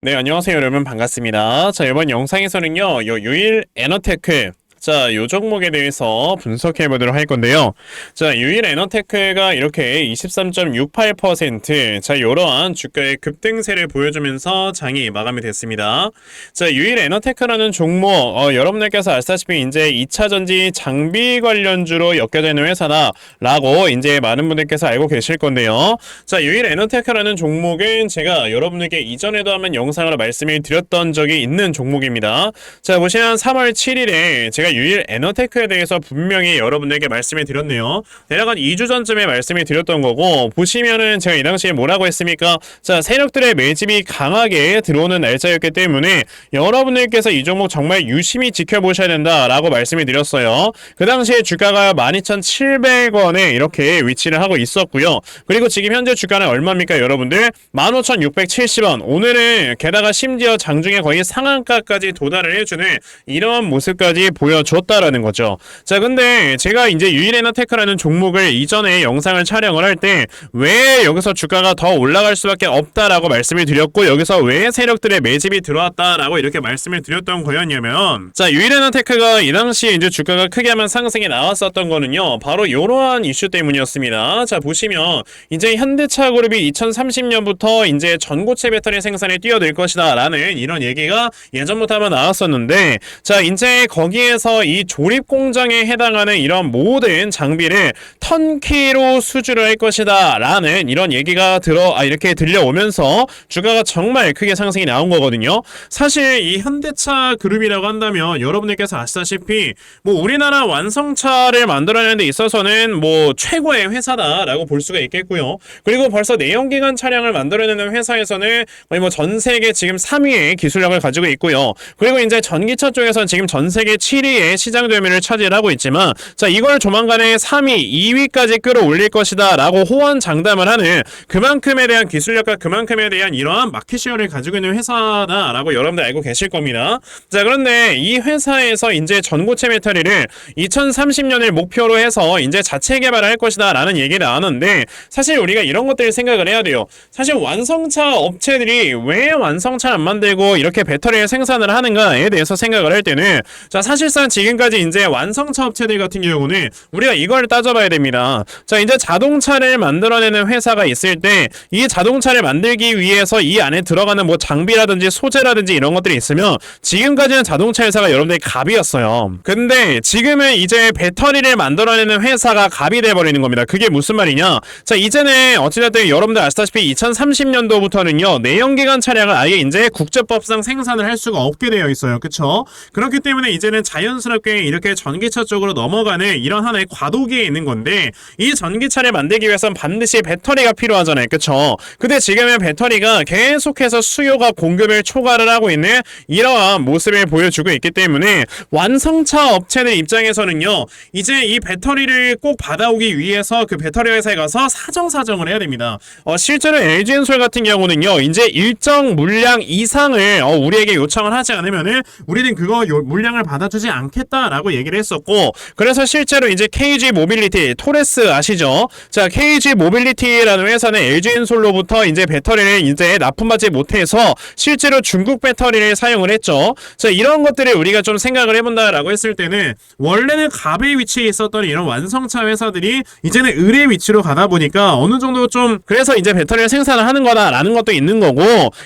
네, 안녕하세요, 여러분. 반갑습니다. 자, 이번 영상에서는요, 요 유일 에너테크, 자, 요 종목에 대해서 분석해 보도록 할 건데요. 자, 유일 에너테크가 이렇게 23.68%, 자, 요러한 주가의 급등세를 보여주면서 장이 마감이 됐습니다. 자, 유일 에너테크라는 종목, 어, 여러분들께서 아시다시피 이제 2차 전지 장비 관련주로 엮여져 있는 회사다라고 이제 많은 분들께서 알고 계실 건데요. 자, 유일 에너테크라는 종목은 제가 여러분들께 이전에도 한번 영상으로 말씀을 드렸던 적이 있는 종목입니다. 자, 보시면 3월 7일에 제가 유일 에너테크에 대해서 분명히 여러분들께 말씀을 드렸네요. 대략 한 2주 전쯤에 말씀을 드렸던 거고, 보시면은 제가 이 당시에 뭐라고 했습니까? 자, 세력들의 매집이 강하게 들어오는 날짜였기 때문에 여러분들께서 이 종목 정말 유심히 지켜보셔야 된다라고 말씀을 드렸어요. 그 당시에 주가가 12,700원에 이렇게 위치를 하고 있었고요. 그리고 지금 현재 주가는 얼마입니까, 여러분들? 15,670원. 오늘은 게다가 심지어 장중에 거의 상한가까지 도달을 해주는 이런 모습까지 보여 줬다라는 거죠. 자, 근데 제가 이제 유일에너 테크라는 종목을 이전에 영상을 촬영을 할 때 왜 여기서 주가가 더 올라갈 수밖에 없다라고 말씀을 드렸고 여기서 왜 세력들의 매집이 들어왔다라고 이렇게 말씀을 드렸던 거였냐면 자, 유일에너 테크가 이 당시에 이제 주가가 크게 한번 상승이 나왔었던 거는요. 바로 이러한 이슈 때문이었습니다. 자, 보시면 이제 현대차 그룹이 2030년부터 이제 전고체 배터리 생산에 뛰어들 것이다라는 이런 얘기가 예전부터 한번 나왔었는데 자, 이제 거기에서 이 조립 공장에 해당하는 이런 모든 장비를 턴키로 수주를 할 것이다 라는 이런 얘기가 들어 아 이렇게 들려오면서 주가가 정말 크게 상승이 나온 거거든요. 사실 이 현대차 그룹이라고 한다면 여러분들께서 아시다시피 뭐 우리나라 완성차를 만들어내는 데 있어서는 뭐 최고의 회사다라고 볼 수가 있겠고요. 그리고 벌써 내연기관 차량을 만들어내는 회사에서는 거의 뭐 전 세계 지금 3위의 기술력을 가지고 있고요. 그리고 이제 전기차 쪽에서는 지금 전 세계 7위 의 시장 점유율을 차지하고 있지만 자 이걸 조만간에 3위, 2위까지 끌어올릴 것이다 라고 호언 장담을 하는 그만큼에 대한 기술력과 그만큼에 대한 이러한 마켓시어를 가지고 있는 회사다 라고 여러분들 알고 계실 겁니다. 자 그런데 이 회사에서 이제 전고체 배터리를 2030년을 목표로 해서 이제 자체 개발을 할 것이다 라는 얘기를 나왔는데 사실 우리가 이런 것들을 생각을 해야 돼요. 사실 완성차 업체들이 왜 완성차 안 만들고 이렇게 배터리를 생산을 하는가에 대해서 생각을 할 때는 자 사실상 지금까지 이제 완성차 업체들 같은 경우는 우리가 이걸 따져봐야 됩니다. 자 이제 자동차를 만들어내는 회사가 있을 때 이 자동차를 만들기 위해서 이 안에 들어가는 뭐 장비라든지 소재라든지 이런 것들이 있으면 지금까지는 자동차 회사가 여러분들이 갑이었어요. 근데 지금은 이제 배터리를 만들어내는 회사가 갑이 돼버리는 겁니다. 그게 무슨 말이냐? 자 이제는 어찌됐든 여러분들 아시다시피 2030년도부터는요 내연기관 차량을 아예 이제 국제법상 생산을 할 수가 없게 되어 있어요. 그쵸? 그렇기 때문에 이제는 자연 스럽게 이렇게 전기차 쪽으로 넘어가는 이런 하나의 과도기에 있는 건데 이 전기차를 만들기 위해서는 반드시 배터리가 필요하잖아요. 그쵸? 근데 지금은 배터리가 계속해서 수요가 공급을 초과를 하고 있는 이러한 모습을 보여주고 있기 때문에 완성차 업체들 입장에서는요 이제 이 배터리를 꼭 받아오기 위해서 그 배터리 회사에 가서 사정사정을 해야 됩니다. 어, 실제로 LG엔솔 같은 경우는요 이제 일정 물량 이상을 어, 우리에게 요청을 하지 않으면은 우리는 그거 요, 물량을 받아주지 않 겠다라고 얘기를 했었고 그래서 실제로 이제 KG 모빌리티 토레스 아시죠? 자 KG 모빌리티라는 회사는 LG엔솔로부터 이제 배터리를 이제 납품받지 못해서 실제로 중국 배터리를 사용을 했죠. 자 이런 것들을 우리가 좀 생각을 해본다라고 했을 때는 원래는 갑의 위치에 있었던 이런 완성차 회사들이 이제는 을의 위치로 가다 보니까 어느 정도 좀 그래서 이제 배터리를 생산을 하는 거다라는 것도 있는 거고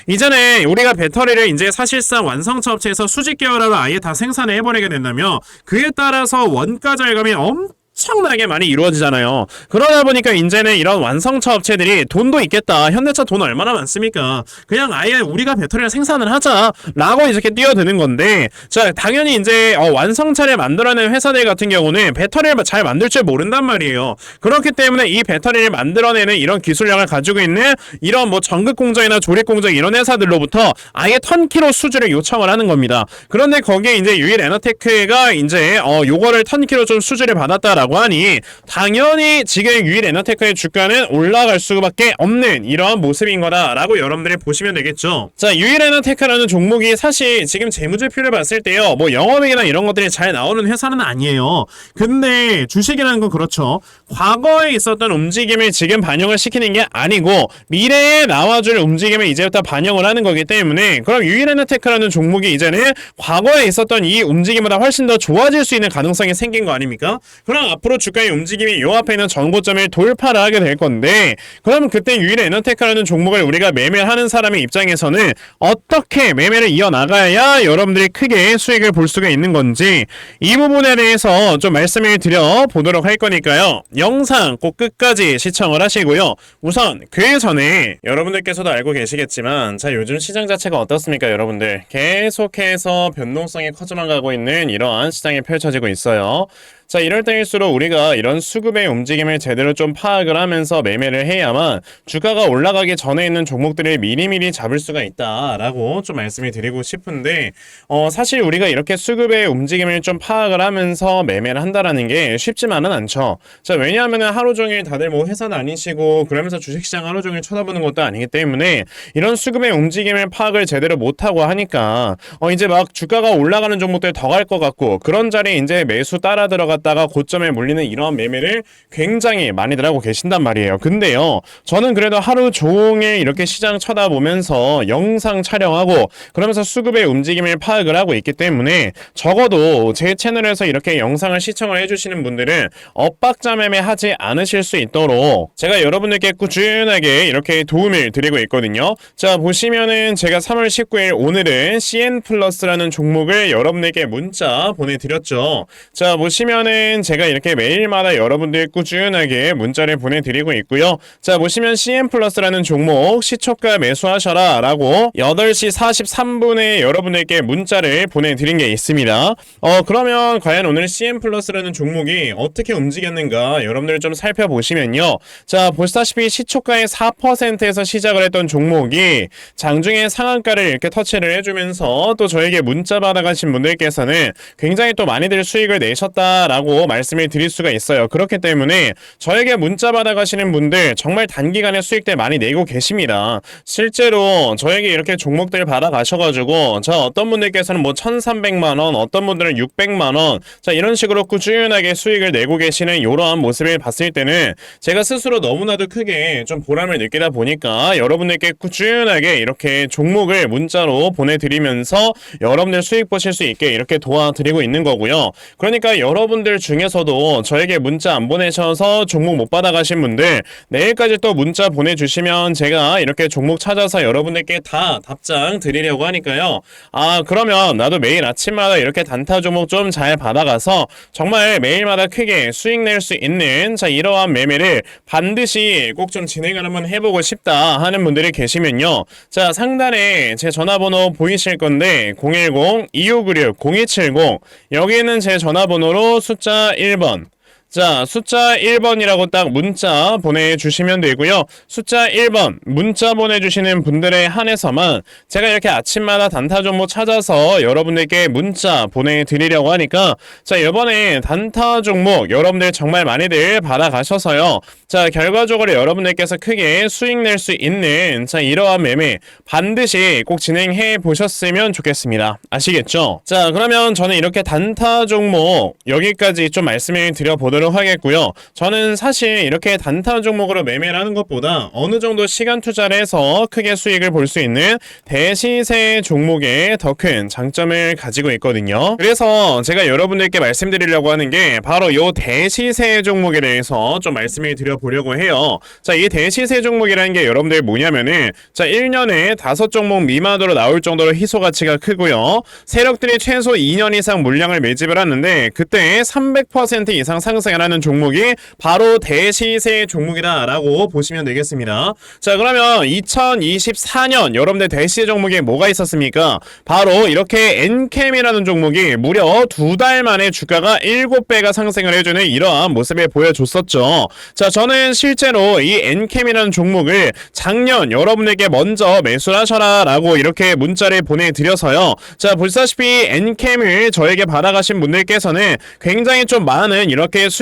이전에 우리가 배터리를 이제 사실상 완성차 업체에서 수직 계열화로 아예 다 생산을 해버리게 된다면 그에 따라서 원가 절감이 엄 엄청나게 많이 이루어지잖아요. 그러다 보니까 이제는 이런 완성차 업체들이 돈도 있겠다. 현대차 돈 얼마나 많습니까? 그냥 아예 우리가 배터리를 생산을 하자라고 이렇게 뛰어드는 건데, 자 당연히 이제 어, 완성차를 만들어내는 회사들 같은 경우는 배터리를 잘 만들 줄 모른단 말이에요. 그렇기 때문에 이 배터리를 만들어내는 이런 기술력을 가지고 있는 이런 뭐 전극 공정이나 조립 공정 이런 회사들로부터 아예 턴키로 수주를 요청을 하는 겁니다. 그런데 거기에 이제 유일 에너테크가 이제 어 요거를 턴키로 좀 수주를 받았다라. 라고 하니 당연히 지금 유일 에너테크의 주가는 올라갈 수밖에 없는 이러한 모습인 거다라고 여러분들이 보시면 되겠죠. 자, 유일 에너테크라는 종목이 사실 지금 재무제표를 봤을 때요. 뭐 영업이익이나 이런 것들이 잘 나오는 회사는 아니에요. 근데 주식이라는 건 그렇죠. 과거에 있었던 움직임을 지금 반영을 시키는 게 아니고 미래에 나와줄 움직임을 이제부터 반영을 하는 거기 때문에 그럼 유일 에너테크라는 종목이 이제는 과거에 있었던 이 움직임보다 훨씬 더 좋아질 수 있는 가능성이 생긴 거 아닙니까? 그럼 앞으로 주가의 움직임이 요 앞에 있는 전고점을 돌파를 하게 될 건데 그럼 그때 유일 에너테크라는 종목을 우리가 매매하는 사람의 입장에서는 어떻게 매매를 이어나가야 여러분들이 크게 수익을 볼 수가 있는 건지 이 부분에 대해서 좀 말씀을 드려 보도록 할 거니까요. 영상 꼭 끝까지 시청을 하시고요. 우선 그 전에 여러분들께서도 알고 계시겠지만 자 요즘 시장 자체가 어떻습니까 여러분들 계속해서 변동성이 커져만 가고 있는 이러한 시장이 펼쳐지고 있어요. 자, 이럴 때일수록 우리가 이런 수급의 움직임을 제대로 좀 파악을 하면서 매매를 해야만 주가가 올라가기 전에 있는 종목들을 미리미리 잡을 수가 있다라고 좀 말씀을 드리고 싶은데, 어, 사실 우리가 이렇게 수급의 움직임을 좀 파악을 하면서 매매를 한다라는 게 쉽지만은 않죠. 자, 왜냐하면은 하루 종일 다들 뭐 회사 다니시고 그러면서 주식시장 하루 종일 쳐다보는 것도 아니기 때문에 이런 수급의 움직임을 파악을 제대로 못하고 하니까, 어, 이제 막 주가가 올라가는 종목들 더 갈 것 같고 그런 자리에 이제 매수 따라 들어 갔다가 고점에 몰리는 이런 매매를 굉장히 많이들 하고 계신단 말이에요. 근데요, 저는 그래도 하루 종일 이렇게 시장 쳐다보면서 영상 촬영하고 그러면서 수급의 움직임을 파악을 하고 있기 때문에 적어도 제 채널에서 이렇게 영상을 시청을 해주시는 분들은 엇박자 매매 하지 않으실 수 있도록 제가 여러분들께 꾸준하게 이렇게 도움을 드리고 있거든요. 자, 보시면은 제가 3월 19일 오늘은 CN 플러스라는 종목을 여러분들께 문자 보내드렸죠. 자, 보시면은 제가 이렇게 매일마다 여러분들 꾸준하게 문자를 보내드리고 있고요. 자, 보시면 CN 플러스라는 종목 시초가 매수하셔라 라고 8시 43분에 여러분들께 문자를 보내드린 게 있습니다. 어, 그러면 과연 오늘 CN 플러스라는 종목이 어떻게 움직였는가 여러분들 좀 살펴보시면요. 자, 보시다시피 시초가의 4%에서 시작을 했던 종목이 장중에 상한가를 이렇게 터치를 해주면서 또 저에게 문자 받아가신 분들께서는 굉장히 또 많이들 수익을 내셨다 라고 말씀을 드릴 수가 있어요. 그렇기 때문에 저에게 문자 받아가시는 분들 정말 단기간에 수익들 많이 내고 계십니다. 실제로 저에게 이렇게 종목들 받아가셔가지고 저 어떤 분들께서는 뭐 1,300만 원, 어떤 분들은 600만 원, 자 이런 식으로 꾸준하게 수익을 내고 계시는 이러한 모습을 봤을 때는 제가 스스로 너무나도 크게 좀 보람을 느끼다 보니까 여러분들께 꾸준하게 이렇게 종목을 문자로 보내드리면서 여러분들 수익 보실 수 있게 이렇게 도와드리고 있는 거고요. 그러니까 여러분 들 중에서도 저에게 문자 안 보내셔서 종목 못 받아가신 분들 내일까지 또 문자 보내주시면 제가 이렇게 종목 찾아서 여러분들께 다 답장 드리려고 하니까요. 아 그러면 나도 매일 아침마다 이렇게 단타 종목 좀 잘 받아가서 정말 매일마다 크게 수익 낼 수 있는 자 이러한 매매를 반드시 꼭 좀 진행을 한번 해보고 싶다 하는 분들이 계시면요. 자 상단에 제 전화번호 보이실 건데 010-2596-0270 여기는 제 전화번호로 숫자 1번 자, 숫자 1번이라고 딱 문자 보내주시면 되고요. 숫자 1번 문자 보내주시는 분들에 한해서만 제가 이렇게 아침마다 단타 종목 찾아서 여러분들께 문자 보내드리려고 하니까 자, 이번에 단타 종목 여러분들 정말 많이들 받아가셔서요. 자, 결과적으로 여러분들께서 크게 수익 낼 수 있는 자, 이러한 매매 반드시 꼭 진행해 보셨으면 좋겠습니다. 아시겠죠? 자, 그러면 저는 이렇게 단타 종목 여기까지 좀 말씀을 드려보도록 하겠고요. 저는 사실 이렇게 단타 종목으로 매매를 하는 것보다 어느 정도 시간 투자를 해서 크게 수익을 볼 수 있는 대시세 종목에 더 큰 장점을 가지고 있거든요. 그래서 제가 여러분들께 말씀드리려고 하는 게 바로 이 대시세 종목에 대해서 좀 말씀을 드려보려고 해요. 자, 이 대시세 종목이라는 게 여러분들 뭐냐면은 자, 1년에 다섯 종목 미만으로 나올 정도로 희소 가치가 크고요. 세력들이 최소 2년 이상 물량을 매집을 하는데 그때 300% 이상 상승 하는 종목이 바로 대시세 종목이다라고 보시면 되겠습니다. 자, 그러면 2024년 여러분들 대시세 종목에 뭐가 있었습니까? 바로 이렇게 엔캠이라는 종목이 무려 두 달 만에 주가가 7배가 상승을 해주는 이러한 모습을 보여줬었죠. 자, 저는 실제로 이 엔캠이라는 종목을 작년 여러분에게 먼저 매수하셔라 라고 이렇게 문자를 보내드려서요. 자, 보시다시피 엔캠을 저에게 받아가신 분들께서는 굉장히 좀 많은 이렇게 수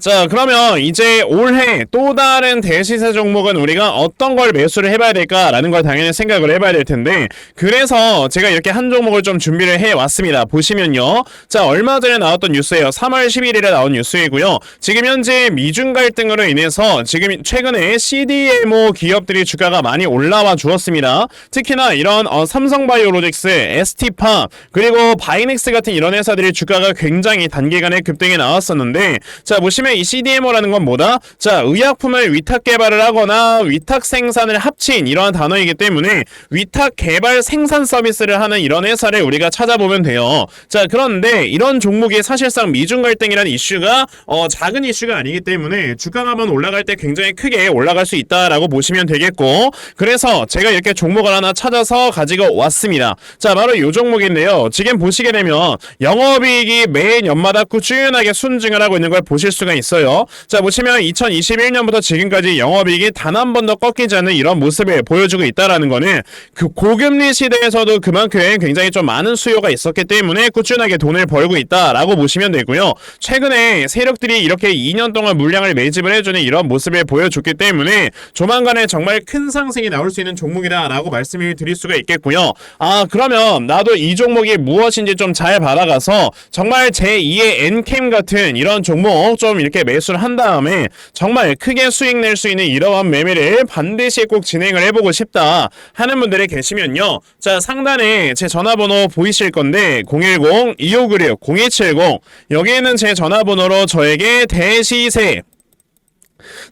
자, 그러면 이제 올해 또 다른 대시세 종목은 우리가 어떤 걸 매수를 해봐야 될까라는 걸 당연히 생각을 해봐야 될 텐데 그래서 제가 이렇게 한 종목을 좀 준비를 해왔습니다. 보시면요. 자, 얼마 전에 나왔던 뉴스예요. 3월 11일에 나온 뉴스이고요. 지금 현재 미중 갈등으로 인해서 지금 최근에 CDMO 기업들이 주가가 많이 올라와 주었습니다. 특히나 이런 어, 삼성바이오로직스, ST팜 그리고 바이넥스 같은 이런 회사들이 주가가 굉장히 단기간에 급등해 나왔었는데 자 보시면 이 CDMO라는 건 뭐다? 자 의약품을 위탁 개발을 하거나 위탁 생산을 합친 이러한 단어이기 때문에 위탁 개발 생산 서비스를 하는 이런 회사를 우리가 찾아보면 돼요. 자 그런데 이런 종목이 사실상 미중 갈등이라는 이슈가 어, 작은 이슈가 아니기 때문에 주가가 한번 올라갈 때 굉장히 크게 올라갈 수 있다라고 보시면 되겠고 그래서 제가 이렇게 종목을 하나 찾아서 가지고 왔습니다. 자 바로 이 종목인데요. 지금 보시게 되면 영업이익이 매년 연마다 꾸준하게 순증을 하고 있는 걸 보실 수가 있어요. 자 보시면 2021년부터 지금까지 영업이익이 단 한 번도 꺾이지 않는 이런 모습을 보여주고 있다라는 거는 그 고금리 시대에서도 그만큼 굉장히 좀 많은 수요가 있었기 때문에 꾸준하게 돈을 벌고 있다라고 보시면 되고요. 최근에 세력들이 이렇게 2년 동안 물량을 매집을 해주는 이런 모습을 보여줬기 때문에 조만간에 정말 큰 상승이 나올 수 있는 종목이다라고 말씀을 드릴 수가 있겠고요. 아 그러면 나도 이 종목이 무엇인지 좀 잘 받아가서 정말 제2의 엔캠 같은 이런 종목 좀 이렇게 매수를 한 다음에 정말 크게 수익 낼 수 있는 이러한 매매를 반드시 꼭 진행을 해보고 싶다 하는 분들이 계시면요. 자 상단에 제 전화번호 보이실 건데 010-2596-0270 여기에는 제 전화번호로 저에게 대시세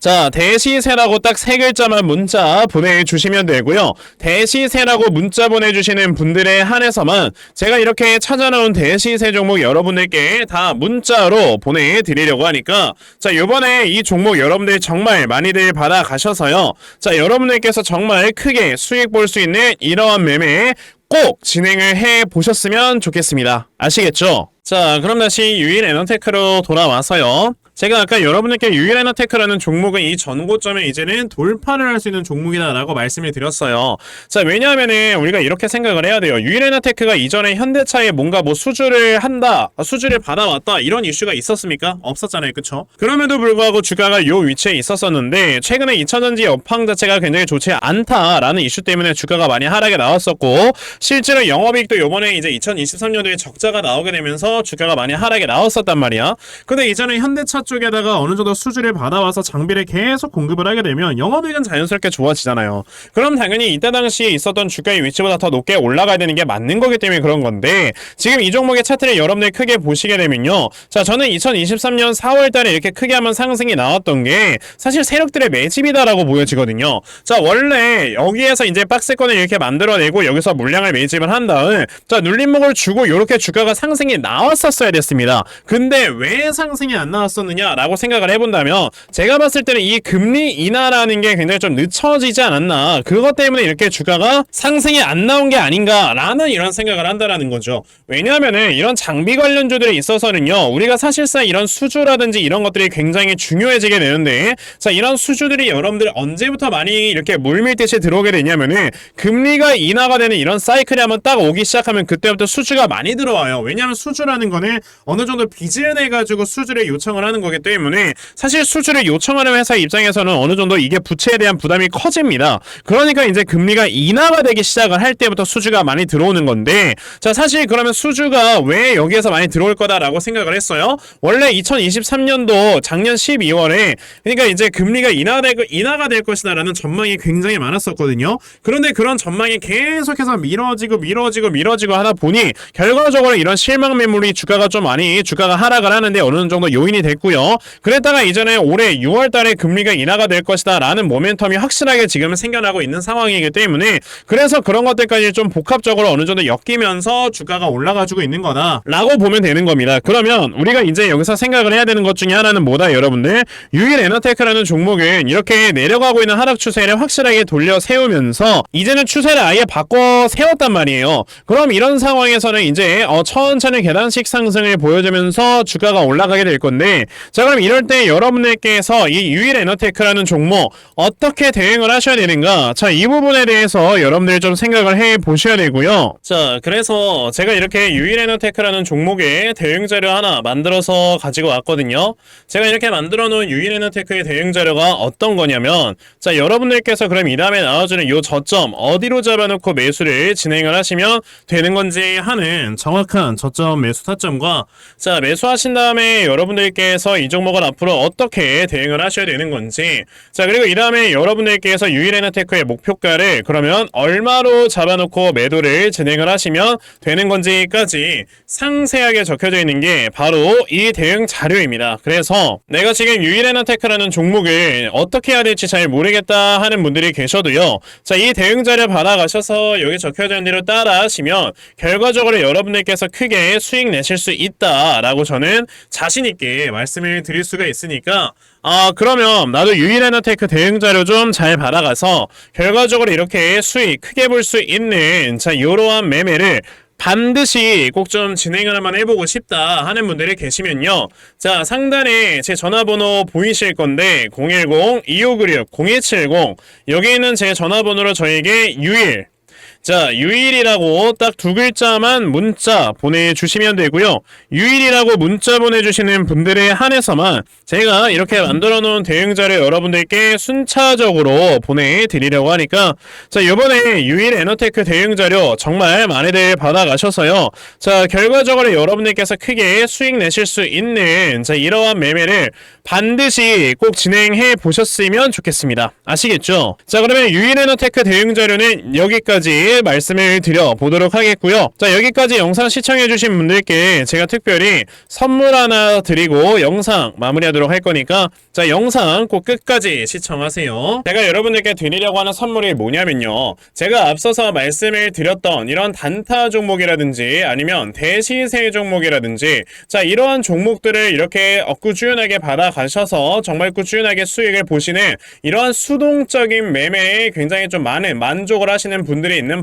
자, 대시세라고 딱 세 글자만 문자 보내주시면 되고요. 대시세라고 문자 보내주시는 분들에 한해서만 제가 이렇게 찾아놓은 대시세 종목 여러분들께 다 문자로 보내드리려고 하니까 자, 요번에 이 종목 여러분들 정말 많이들 받아가셔서요. 자, 여러분들께서 정말 크게 수익 볼 수 있는 이러한 매매 꼭 진행을 해 보셨으면 좋겠습니다. 아시겠죠? 자, 그럼 다시 유일 에너테크로 돌아와서요. 제가 아까 여러분들께 유일 에너테크라는 종목은 이 전고점에 이제는 돌파를 할 수 있는 종목이다라고 말씀을 드렸어요. 자, 왜냐하면은 우리가 이렇게 생각을 해야 돼요. 유일 에너테크가 이전에 현대차에 뭔가 뭐 수주를 한다, 수주를 받아왔다 이런 이슈가 있었습니까? 없었잖아요, 그쵸? 그럼에도 불구하고 주가가 요 위치에 있었었는데 최근에 2차전지 업황 자체가 굉장히 좋지 않다라는 이슈 때문에 주가가 많이 하락에 나왔었고 실제로 영업이익도 요번에 이제 2023년도에 적자가 나오게 되면서 주가가 많이 하락에 나왔었단 말이야. 근데 이전에 현대차 쪽에다가 어느 정도 수주를 받아와서 장비를 계속 공급을 하게 되면 영업이익은 자연스럽게 좋아지잖아요. 그럼 당연히 이때 당시에 있었던 주가의 위치보다 더 높게 올라가야 되는 게 맞는 거기 때문에 그런 건데 지금 이 종목의 차트를 여러분들 크게 보시게 되면요. 자, 저는 2023년 4월 달에 이렇게 크게 한번 상승이 나왔던 게 사실 세력들의 매집이다라고 보여지거든요. 자, 원래 여기에서 이제 박스권을 이렇게 만들어내고 여기서 물량을 매집을 한 다음 자, 눌림목을 주고 이렇게 주가가 상승이 나왔었어야 됐습니다. 근데 왜 상승이 안 나왔었느냐 라고 생각을 해본다면 제가 봤을 때는 이 금리 인하라는 게 굉장히 좀 늦춰지지 않았나 그것 때문에 이렇게 주가가 상승이 안 나온 게 아닌가라는 이런 생각을 한다라는 거죠. 왜냐하면은 이런 장비 관련주들에 있어서는요 우리가 사실상 이런 수주라든지 이런 것들이 굉장히 중요해지게 되는데 자 이런 수주들이 여러분들 언제부터 많이 이렇게 물밀듯이 들어오게 되냐면은 금리가 인하가 되는 이런 사이클이 한번 딱 오기 시작하면 그때부터 수주가 많이 들어와요. 왜냐하면 수주라는 거는 어느 정도 빚을 내 가지고 수주를 요청을 하는 거기 때문에 사실 수주를 요청하는 회사 입장에서는 어느 정도 이게 부채에 대한 부담이 커집니다. 그러니까 이제 금리가 인하가 되기 시작을 할 때부터 수주가 많이 들어오는 건데 자 사실 그러면 수주가 왜 여기에서 많이 들어올 거다라고 생각을 했어요. 원래 2023년도 작년 12월에 그러니까 이제 금리가 인하될 거- 인하가 될 것이다라는 전망이 굉장히 많았었거든요. 그런데 그런 전망이 계속해서 미뤄지고 미뤄지고 미뤄지고 하다 보니 결과적으로 이런 실망 매물이 주가가 좀 많이 주가가 하락을 하는데 어느 정도 요인이 됐고 있고요. 그랬다가 이전에 올해 6월 달에 금리가 인하가 될 것이다 라는 모멘텀이 확실하게 지금 생겨나고 있는 상황이기 때문에 그래서 그런 것들까지 좀 복합적으로 어느 정도 엮이면서 주가가 올라가지고 있는 거다 라고 보면 되는 겁니다. 그러면 우리가 이제 여기서 생각을 해야 되는 것 중에 하나는 뭐다 여러분들 유일 에너테크라는 종목은 이렇게 내려가고 있는 하락 추세를 확실하게 돌려 세우면서 이제는 추세를 아예 바꿔 세웠단 말이에요. 그럼 이런 상황에서는 이제 어, 천천히 계단식 상승을 보여주면서 주가가 올라가게 될 건데 자 그럼 이럴 때 여러분들께서 이 유일 에너테크라는 종목 어떻게 대응을 하셔야 되는가? 자 이 부분에 대해서 여러분들이 좀 생각을 해 보셔야 되고요. 자 그래서 제가 이렇게 유일 에너테크라는 종목의 대응 자료 하나 만들어서 가지고 왔거든요. 제가 이렇게 만들어 놓은 유일 에너테크의 대응 자료가 어떤 거냐면 자 여러분들께서 그럼 이 다음에 나와주는 요 저점 어디로 잡아놓고 매수를 진행을 하시면 되는 건지 하는 정확한 저점 매수 타점과 자 매수하신 다음에 여러분들께서 이 종목을 앞으로 어떻게 대응을 하셔야 되는 건지. 자 그리고 이 다음에 여러분들께서 유일에너테크의 목표가를 그러면 얼마로 잡아놓고 매도를 진행을 하시면 되는 건지까지 상세하게 적혀져 있는 게 바로 이 대응 자료입니다. 그래서 내가 지금 유일에너테크라는 종목을 어떻게 해야 될지 잘 모르겠다 하는 분들이 계셔도요. 자 이 대응 자료 받아가셔서 여기 적혀져 있는 대로 따라 하시면 결과적으로 여러분들께서 크게 수익 내실 수 있다라고 저는 자신 있게 말씀 을 드릴 수가 있으니까 아 그러면 나도 유일에너테크 대응 자료 좀 잘 받아가서 결과적으로 이렇게 수익 크게 볼 수 있는 자 이러한 매매를 반드시 꼭 좀 진행을 한번 해보고 싶다 하는 분들이 계시면요. 자, 상단에 제 전화번호 보이실 건데, 010-2596-0170. 여기 있는 제 전화번호로 저에게 유일, 자, 유일이라고 딱 두 글자만 문자 보내주시면 되고요. 유일이라고 문자 보내주시는 분들에 한해서만 제가 이렇게 만들어 놓은 대응 자료 여러분들께 순차적으로 보내드리려고 하니까 자, 이번에 유일 에너테크 대응 자료 정말 많이들 받아가셔서요. 자, 결과적으로 여러분들께서 크게 수익 내실 수 있는 자, 이러한 매매를 반드시 꼭 진행해 보셨으면 좋겠습니다. 아시겠죠? 자, 그러면 유일 에너테크 대응 자료는 여기까지 말씀을 드려 보도록 하겠고요. 자, 여기까지 영상 시청해주신 분들께 제가 특별히 선물 하나 드리고 영상 마무리하도록 할 거니까 자, 영상 꼭 끝까지 시청하세요. 제가 여러분들께 드리려고 하는 선물이 뭐냐면요. 제가 앞서서 말씀을 드렸던 이런 단타 종목이라든지 아니면 대시세 종목이라든지 자, 이러한 종목들을 이렇게 꾸준하게 받아가셔서 정말 꾸준하게 수익을 보시는 이러한 수동적인 매매에 굉장히 좀 많은 만족을 하시는 분들이 있는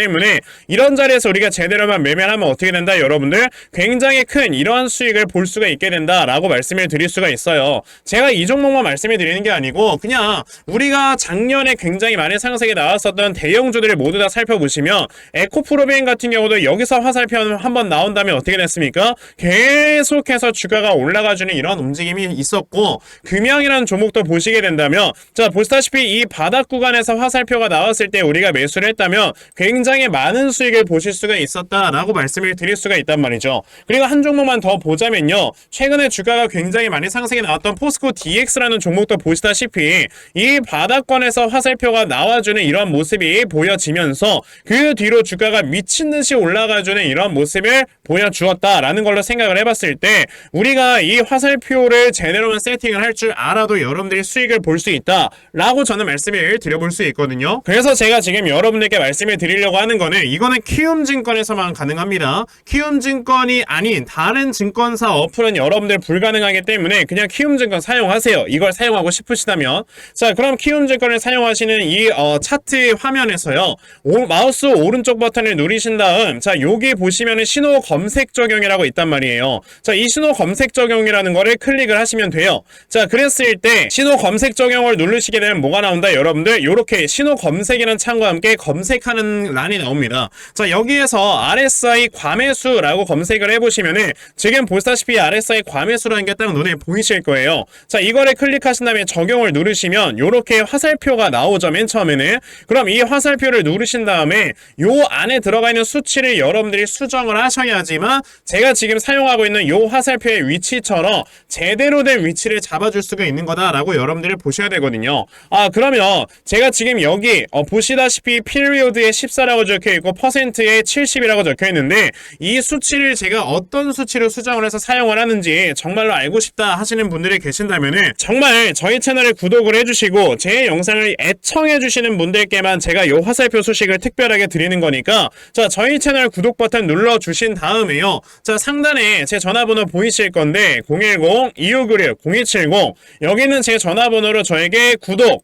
이런 자리에서 우리가 제대로만 매매를 하면 어떻게 된다 여러분들? 굉장히 큰 이러한 수익을 볼 수가 있게 된다라고 말씀을 드릴 수가 있어요. 제가 이 종목만 말씀을 드리는 게 아니고 그냥 우리가 작년에 굉장히 많은 상승이 나왔었던 대형주들을 모두 다 살펴보시면 에코프로비엔 같은 경우도 여기서 화살표 한번 나온 다음에 어떻게 됐습니까? 계속해서 주가가 올라가주는 이런 움직임이 있었고 금양이라는 종목도 보시게 된다면 자 보시다시피 이 바닥 구간에서 화살표가 나왔을 때 우리가 매수를 했다면 굉장히 굉장히 많은 수익을 보실 수가 있었다라고 말씀을 드릴 수가 있단 말이죠. 그리고 한 종목만 더 보자면요. 최근에 주가가 굉장히 많이 상승이 나왔던 포스코 DX라는 종목도 보시다시피 이 바닥권에서 화살표가 나와주는 이런 모습이 보여지면서 그 뒤로 주가가 미친 듯이 올라가주는 이런 모습을 보여주었다라는 걸로 생각을 해봤을 때 우리가 이 화살표를 제대로만 세팅을 할 줄 알아도 여러분들이 수익을 볼 수 있다라고 저는 말씀을 드려볼 수 있거든요. 그래서 제가 지금 여러분들께 말씀을 드리려고 하는 거는 이거는 키움증권에서만 가능합니다. 키움증권이 아닌 다른 증권사 어플은 여러분들 불가능하기 때문에 그냥 키움증권 사용하세요. 이걸 사용하고 싶으시다면 자 그럼 키움증권을 사용하시는 이 어, 차트 화면에서요 오- 마우스 오른쪽 버튼을 누르신 다음 자 여기 보시면은 신호 검색 적용이라고 있단 말이에요. 자 이 신호 검색 적용이라는 거를 클릭을 하시면 돼요. 자 그랬을 때 신호 검색 적용을 누르시게 되면 뭐가 나온다 여러분들 요렇게 신호 검색이라는 창과 함께 검색하는 란이 나옵니다. 자 여기에서 RSI 과매수라고 검색을 해보시면은 지금 보시다시피 RSI 과매수라는 게 딱 눈에 보이실 거예요. 자 이거를 클릭하신 다음에 적용을 누르시면 요렇게 화살표가 나오죠 맨 처음에는 그럼 이 화살표를 누르신 다음에 요 안에 들어가 있는 수치를 여러분들이 수정을 하셔야지만 제가 지금 사용하고 있는 요 화살표의 위치처럼 제대로 된 위치를 잡아줄 수가 있는 거다라고 여러분들이 보셔야 되거든요. 아 그러면 제가 지금 여기 어, 보시다시피 피리오드에 14라고 적혀 있고 퍼센트에 70이라고 적혀 있는데 이 수치를 제가 어떤 수치로 수정을 해서 사용을 하는지 정말로 알고 싶다 하시는 분들이 계신다면 은 정말 저희 채널을 구독을 해주시고 제 영상을 애청해 주시는 분들께만 제가 요 화살표 소식을 특별하게 드리는 거니까 자 저희 채널 구독 버튼 눌러 주신 다음에요. 자 상단에 제 전화번호 보이실 건데 010-2596-0270 여기는 제 전화번호로 저에게 구독